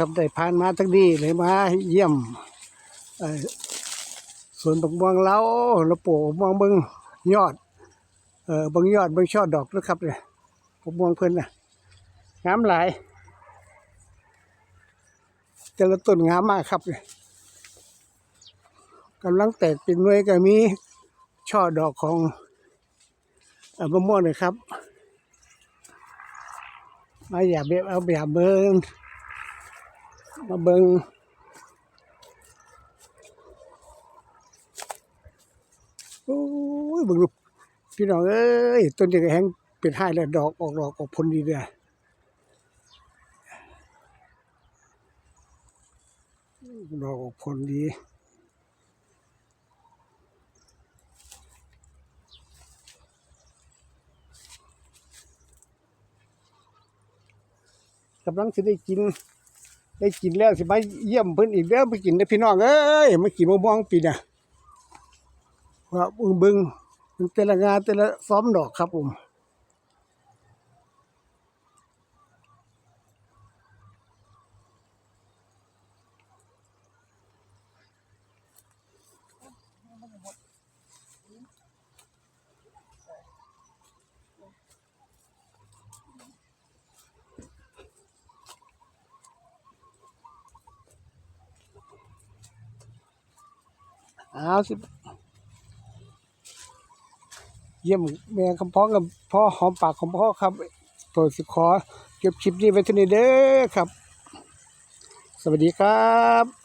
ครับได้ผ่านมาทั้งนี้เลยมาเยี่ยมสวนบักม่วงเล้าแล้วปลูกบักม่วงเบิงยอดเออบิ่งยอดบิ่งช่อดอกนะครับเนี่ยบักม่วงเพิ่นน่ะงามหลายแต่ละต้นงามมากครับเนี่ยกำลังแตกเป็นหน่วยก็มีช่อดอกของมะม่วงเลยครับ มาอย่าเบบเอาอย่าเบิง มาเบิงโอ้ยเบิงลูกพี่น้องเอ้ยต้นจะแห้งเป็นห้แล้วดอกออกดอกออกผลดีเด้อดอกออกผลดีกำลังจะได้กิน ได้กินแล้วสิมาเยี่ยมเพิ่นอีกเด้อไปกินได้พี่น้องเอ้ยมากินมะม่วงปีน่ะว่าบึงบึงแต่ละงานแต่ละซ้อมดอกครับผม เอาสิเยี่ยมแม่คำพ้องกับพ่อหอมปากของพ่อครับตัวสิขอเก็บคลิปนี้ไว้ที่นี่เด้อครับ สวัสดีครับ